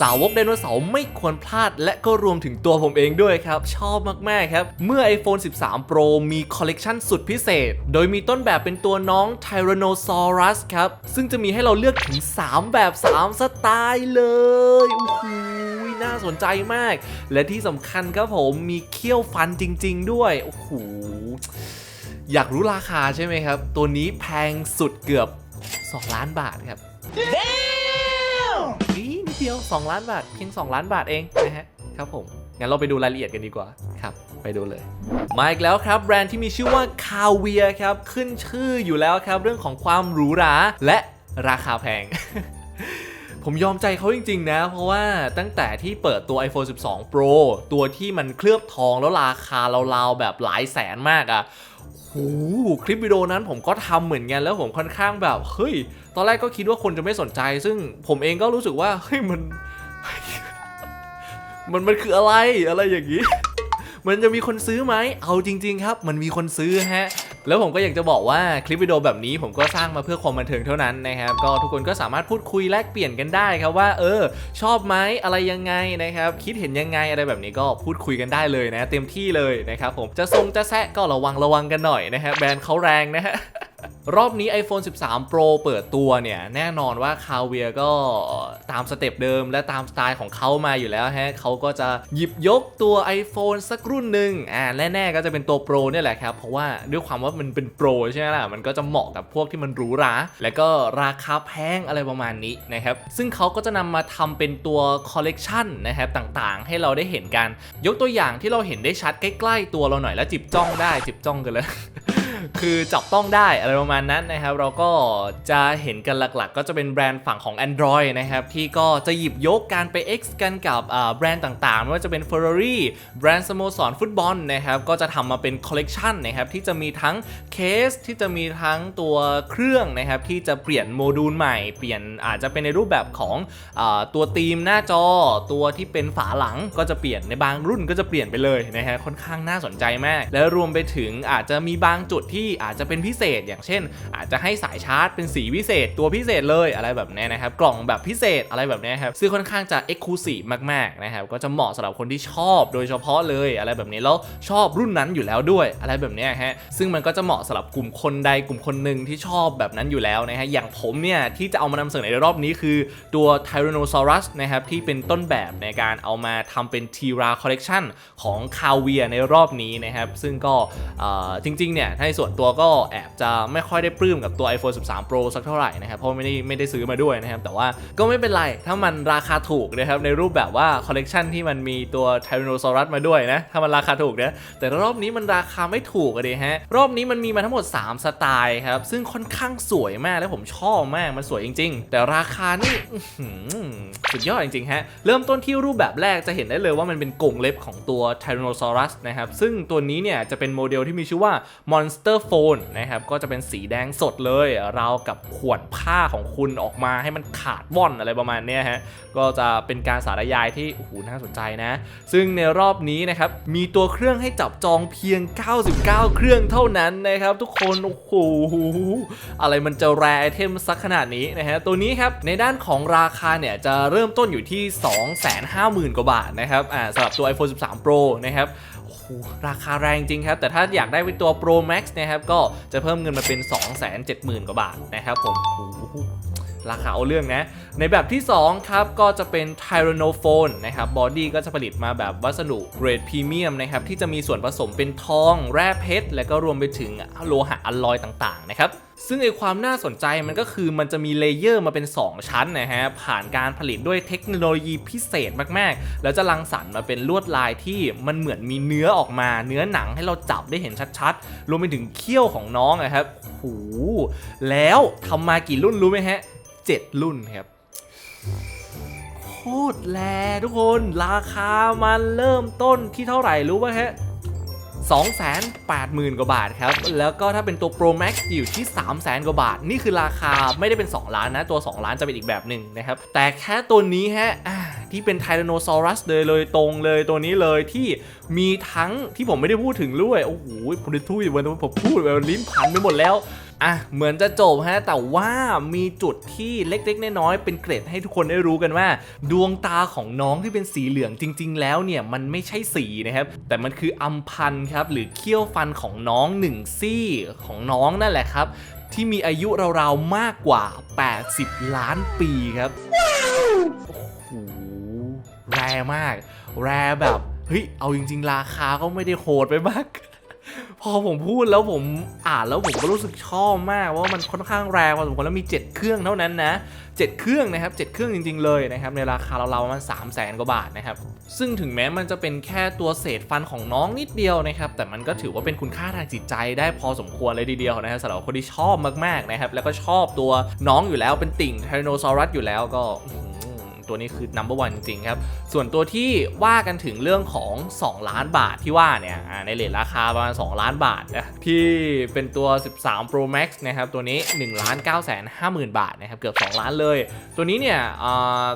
สาวกไดโนเสาร์ไม่ควรพลาด และก็รวมถึงตัวผมเองด้วยครับ ชอบมาก ๆ ครับ เมื่อ iPhone 13 Pro มีคอลเลกชันสุดพิเศษ โดยมีต้นแบบเป็นตัวน้อง Tyrannosaurus ครับ ซึ่งจะมีให้เราเลือกถึง 3 แบบ 3 สไตล์เลยโอ้โหน่าสนใจมาก และที่สำคัญครับผมมีเขี้ยวฟันจริง ๆ ด้วยโอ้โหอยากรู้ราคาใช่ไหมครับ ตัวนี้แพงสุดเกือบ 2 ล้านบาทครับ ดเดียว 2 ล้านบาท เพียง 2 ล้านบาทเองนะฮะครับผมงั้นเราไปดูรายละเอียดกันดีกว่าครับ ไปดูเลย มาอีกแล้วครับ แบรนด์ที่มีชื่อว่าคาเวียครับ ขึ้นชื่ออยู่แล้วครับ เรื่องของความหรูหราและราคาแพง ผมยอมใจเขาจริง ๆ นะ เพราะว่าตั้งแต่ที่เปิดตัว iPhone 12 Pro ตัวที่มันเคลือบทองแล้วราคาราวๆแบบหลายแสนมากอะ โหคลิปวิดีโอนั้นผมก็ทำเหมือนกันแล้วผมค่อนข้างแบบ เฮ้ย ตอนแรกก็คิดว่าคนจะไม่สนใจ ซึ่งผมเองก็รู้สึกว่า เฮ้ย มัน มันมันคืออะไรอะไรอย่างนี้ มันจะมีคนซื้อไหม เอาจริง ๆ ครับ มันมีคนซื้อฮะ แล้วผมก็อยากจะบอกว่าคลิปวิดีโอแบบนี้ผมก็สร้างมาเพื่อความบันเทิงเท่านั้นนะครับก็ทุกคนก็สามารถพูดคุยแลกเปลี่ยนกันได้ครับว่า เออ ชอบไหมอะไรยังไงนะครับ คิดเห็นยังไงอะไรแบบนี้ก็พูดคุยกันได้เลยนะ เต็มที่เลยนะครับผมจะทรงจะแซะก็ระวังระวังกันหน่อยนะฮะแบรนด์เขาแรงนะฮะ รอบนี้ iPhone 13 Pro เปิดตัวเนี่ย แน่นอนว่าคาเวียก็ตามสเต็ปเดิมและตามสไตล์ของเขามาอยู่แล้วฮะเขาก็จะหยิบยกตัว iPhone สักรุ่นหนึ่งอ่าและแน่ๆก็จะเป็นตัว Pro เนี่ยแหละครับ เพราะว่าด้วยความว่ามันเป็น Pro ใช่ไหมล่ะ มันก็จะเหมาะกับพวกที่มันหรูหรา และก็ราคาแพงอะไรประมาณนี้นะครับ ซึ่งเขาก็จะนำมาทำเป็นตัวคอลเลกชันนะครับต่างๆ ให้เราได้เห็นกัน ยกตัวอย่างที่เราเห็นได้ชัดใกล้ ๆ ตัวเราหน่อยแล้วจิบจ้องได้จิบจ้องกันเลย คือจับต้องได้อะไรประมาณนั้นนะครับ เราก็จะเห็นกันหลักๆ ก็จะเป็นแบรนด์ฝั่งของ Android นะครับ ที่ก็จะหยิบยกการไป X กันกับแบรนด์ต่างๆ ไม่ว่าจะเป็น Ferrari แบรนด์สโมสรฟุตบอลนะครับ ก็จะทำมาเป็นคอลเลกชันนะครับ ที่จะมีทั้งเคสที่จะมีทั้งตัวเครื่องนะครับ ที่จะเปลี่ยนโมดูลใหม่ เปลี่ยนอาจจะเป็นในรูปแบบของอตัวธีมหน้าจอ ตัวที่เป็นฝาหลังก็จะเปลี่ยนในบางรุ่นก็จะเปลี่ยนไปเลยนะฮะค่อนข้างน่าสนใจมาก และรวมไปถึงอาจจะมีบางจุดที่อาจจะเป็นพิเศษ อย่างเช่น อาจจะให้สายชาร์จเป็นสีพิเศษ ตัวพิเศษเลยอะไรแบบนี้นะครับ กล่องแบบพิเศษอะไรแบบนี้ครับซึ่งค่อนข้างจะ e x c l u s i v e มากๆนะครับก็จะเหมาะสำหรับคนที่ชอบโดยเฉพาะเลยอะไรแบบนี้แล้วชอบรุ่นนั้นอยู่แล้วด้วยอะไรแบบนี้ฮะซึ่งมันก็จะเหมาะสำหรับกลุ่มคนใดกลุ่มคนหนึ่งที่ชอบแบบนั้นอยู่แล้วนะฮะอย่างผมเนี่ยที่จะเอามานำเสนอในรอบนี้คือตัว Tyrannosaurus นะครับที่เป็นต้นแบบในการเอามาทำเป็น T-Ra Collection ของ c a v i a ในรอบนี้นะครับซึ่งก็จริงๆเนี่ยในส่วนตัวก็แอบจะไม่ค่อยได้ปลื้มกับตัว iPhone 13 Pro สักเท่าไหร่นะครับ เพราะไม่ได้ไม่ได้ซื้อมาด้วยนะครับ แต่ว่าก็ไม่เป็นไร ถ้ามันราคาถูกนะครับ ในรูปแบบว่าคอลเลกชันที่มันมีตัว Tyrannosaurus มาด้วยนะ ถ้ามันราคาถูกนะ แต่รอบนี้มันราคาไม่ถูกอะดิฮะ รอบนี้มันมีมาทั้งหมด 3 สไตล์ครับ ซึ่งค่อนข้างสวยมากและผมชอบมาก มันสวยจริง ๆ แต่ราคานี่สุดยอดจริงๆฮะ เริ่มต้นที่รูปแบบแรกจะเห็นได้เลยว่ามันเป็นกรงเล็บของตัว Tyrannosaurus นะครับ ซึ่งตัวนี้เนี่ยจะเป็นโมเดลที่มีชื่อว่า Monster นะครับก็จะเป็นสีแดงสดเลยราวกับขวดผ้าของคุณออกมาให้มันขาดว่อนอะไรประมาณนี้ฮะก็จะเป็นการสารยายที่โอ้โหน่าสนใจนะ ซึ่งในรอบนี้นะครับมีตัวเครื่องให้จับจองเพียง 99 เครื่องเท่านั้นนะครับ ทุกคนโอ้โหอะไรมันจะแรไอเทมสักขนาดนี้นะฮะตัวนี้ครับในด้านของราคาเนี่ยจะเริ่มต้นอยู่ที่ 250,000 กว่าบาทนะครับอ่าสำหรับตัว iPhone 13 Pro นะครับ โหราคาแรงจริงครับ แต่ถ้าอยากได้เป็นตัว Pro Max นะครับก็จะเพิ่มเงินมาเป็น 270,000 กว่าบาทนะครับผมโอ้โห ราคาเอาเรื่องนะ ในแบบที่ 2 ครับ ก็จะเป็น Tyrannophone นะครับบอดี้ก็จะผลิตมาแบบวัสดุเกรดพรีเมียมนะครับที่จะมีส่วนผสมเป็นทอง แร่เพชร และก็รวมไปถึงโลหะอลลอยต่างๆนะครับซึ่งไอความน่าสนใจมันก็คือมันจะมีเลเยอร์มาเป็น 2 ชั้นนะฮะ ผ่านการผลิตด้วยเทคโนโลยีพิเศษมากๆ แล้วจะรังสรรค์มาเป็นลวดลายที่มันเหมือนมีเนื้อออกมา เนื้อหนังให้เราจับได้เห็นชัดๆ รวมไปถึงเขี้ยวของน้องนะครับโอ้แล้วทำมากี่รุ่นรู้ไหมฮะ 7 รุ่นครับโคตรแลทุกคนราคามันเริ่มต้นที่เท่าไหร่รู้ป่ะฮะ280,000 กว่าบาทครับ แล้วก็ถ้าเป็นตัว Pro Max อยู่ที่ 300,000 กว่าบาท นี่คือราคาไม่ได้เป็น 2 ล้านนะ ตัว 2 ล้านจะเป็นอีกแบบหนึ่งนะครับ แต่แค่ตัวนี้ฮะที่เป็น Tyrannosaurus เลยเลยตรงเลยตัวนี้เลยที่มีทั้งที่ผมไม่ได้พูดถึงด้วย โอ้โหผมได้ทูดวันผมพูดแบบลิ้นพันไปหมดแล้ว อะเหมือนจะจบฮะแต่ว่ามีจุดที่เล็กๆน้อยๆเป็นเกร็ดให้ทุกคนได้รู้กันว่า ดวงตาของน้องที่เป็นสีเหลืองจริง ๆ แล้วเนี่ยมันไม่ใช่สีนะครับแต่มันคืออัมพันครับหรือเขี้ยวฟันของน้องหนึ่งซี่ของน้องนั่นแหละครับ ที่มีอายุราวๆมากกว่า 80 ล้านปีครับโอ้โหแรมาก แรแบบเฮ้ยเอาจริง ๆ ราคาก็ไม่ได้โหดไปมาก พอผมพูดแล้วผมอ่านแล้วผมก็รู้สึกชอบมากว่ามันค่อนข้างแรงพอสมควรแล้วมี 7 เครื่องเท่านั้นนะ 7 เครื่องนะครับ 7 เครื่องจริง ๆเลยนะครับในราคาเราๆประมัน3 0 0แสนกว่าบาทนะครับซึ่งถึงแม้มันจะเป็นแค่ตัวเศษฟันของน้องนิดเดียวนะครับแต่มันก็ถือว่าเป็นคุณค่าทางจิตใจได้พอสมควรเลยทีเดียวนะครับสำหรับคนที่ชอบมากๆนะครับแล้วก็ชอบตัวน้องอยู่แล้วเป็นติ่งไทรโนซอรัสอยู่แล้วก็ ตัวนี้คือ number one จริงๆครับ ส่วนตัวที่ว่ากันถึงเรื่องของ 2 ล้านบาทที่ว่าเนี่ยในเลทราคาประมาณ 2 ล้านบาทนะที่เป็นตัว 13 Pro Max นะครับตัวนี้1ล้าน9แสน5หมื่นบาทนะครับเกือบ 2 ล้านเลย ตัวนี้เนี่ย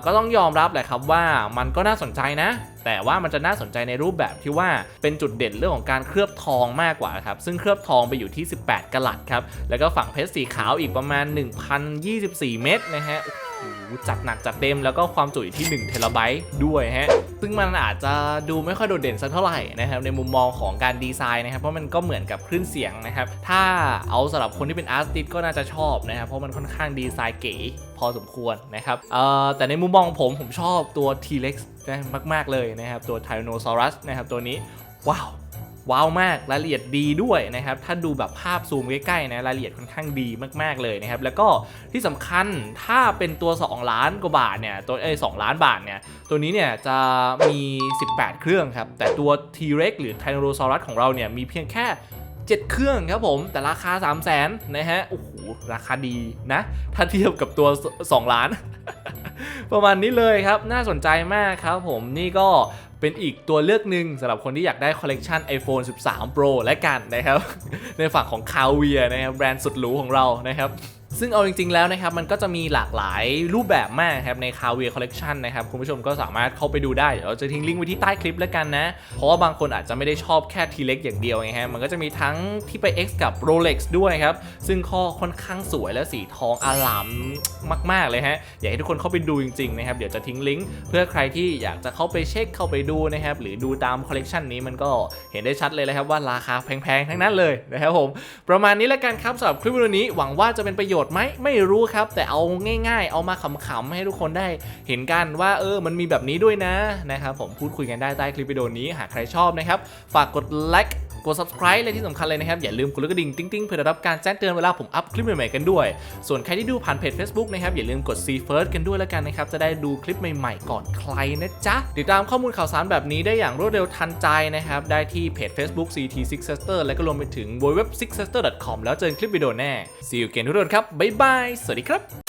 ก็ต้องยอมรับแหละครับว่ามันก็น่าสนใจนะแต่ว่ามันจะน่าสนใจในรูปแบบที่ว่าเป็นจุดเด่นเรื่องของการเคลือบทองมากกว่าครับ ซึ่งเคลือบทองไปอยู่ที่ 18กะลัดครับ แล้วก็ฝั่งเพชรสีขาวอีกประมาณ 1,024 เม็ดนะฮะโอ้โห จัดหนักจัดเต็มแล้วก็ความจุอยู่ที่1เทราไบต์ด้วยฮะ ซึ่งมันอาจจะดูไม่ค่อยโดดเด่นสักเท่าไหร่นะครับในมุมมองของการดีไซน์นะครับ เพราะมันก็เหมือนกับคลื่นเสียงนะครับ ถ้าเอาสำหรับคนที่เป็นอาร์ติสก็น่าจะชอบนะครับ เพราะมันค่อนข้างดีไซน์เก๋พอสมควรนะครับแต่ในมุมมองผมผมชอบตัว T-Rex นะมาก ๆ เลยนะครับ ตัว Tyrannosaurus นะครับตัวนี้ว้าว ว้าวมากรายละเอียดดีด้วยนะครับ ถ้าดูแบบภาพซูมใกล้ๆนะรายละเอียดค่อนข้างดีมากๆเลยนะครับ แล้วก็ที่สำคัญถ้าเป็นตัว 2 ล้านกว่าบาทเนี่ยตัวเอ้สล้านบาทเนี่ยตัวนี้เนี่ยจะมี 18 เครื่องครับ แต่ตัว T-Rex หรือ Tyrannosaurus ของเราเนี่ยมีเพียงแค่7 เครื่องครับผม แต่ราคา 3 0 0 0 0นนะฮะ โอ้โห ราคาดีนะ ถ้าเทียบกับตัว 2 ล้าน ประมาณนี้เลยครับ น่าสนใจมากครับผม นี่ก็ เป็นอีกตัวเลือกหนึ่งสำหรับคนที่อยากได้คอลเลกชัน iPhone 13 Pro และกันนะครับ ในฝั่งของคาเวียนะครับแบรนด์สุดหรูของเรานะครับ ซึ่งเอาจริงๆแล้วนะครับมันก็จะมีหลากหลายรูปแบบมากครับใน c a v i a Collection นะครับคุณผู้ชมก็สามารถเข้าไปดูได้เดี๋ยวเราจะทิ้งลิงก์ไว้ที่ใต้คลิปแล้วกันนะ เพราะว่าบางคนอาจจะไม่ได้ชอบแค่ T-Rex อย่างเดียวไงฮะมันก็จะมีทั้งที่ไป X กับ Rolex ด้วยครับซึ่งข้อค่อนข้างสวยและสีทองอลามมาก ๆ เลยฮะอยากให้ทุกคนเข้าไปดูจริงๆนะครับเดี๋ยวจะทิ้งลิงก์เพื่อใครที่อยากจะเข้าไปเช็คเข้าไปดูนะครับหรือดูตามคอลเลกชันนี้มันก็เห็นได้ชัดเลยนะครับว่าราคาแพงๆทั้งนั้นเลยนะครับผมประมาณนี้แล้วกันครับสำหรับคลิปวิดีโอนี้หวังว่าจะเป็นประโยชน์ไหมไม่รู้ครับ แต่เอาง่าย ๆ เอามาขำๆให้ทุกคนได้เห็นกันว่าเออมันมีแบบนี้ด้วยนะนะครับผมพูดคุยกันได้ใต้คลิปวิดีโอนี้หากใครชอบนะครับ ฝากกดไลค์ ด subscribe เลยที่สำคัญเลยนะครับ อย่าลืมกดลูกกระดิ่งติ๊งๆเพื่อได้รับการแจ้งเตือนเวลาผมอัพคลิปใหม่ๆกันด้วย ส่วนใครที่ดูผ่านเพจ Facebook นะครับอย่าลืมกด see first กันด้วยแล้วกันนะครับจะได้ดูคลิปใหม่ๆก่อนใครนะจ๊ะติดตามข้อมูลข่าวสารแบบนี้ได้อย่างรวดเร็วทันใจนะครับได้ที่เพจ Facebook CT Six Sister และก็รวมไปถึง www six sister com แล้วเจอกันคลิปวิดีโอแน่ see you again ทุกคนครับบ๊ายบายสวัสดีครับ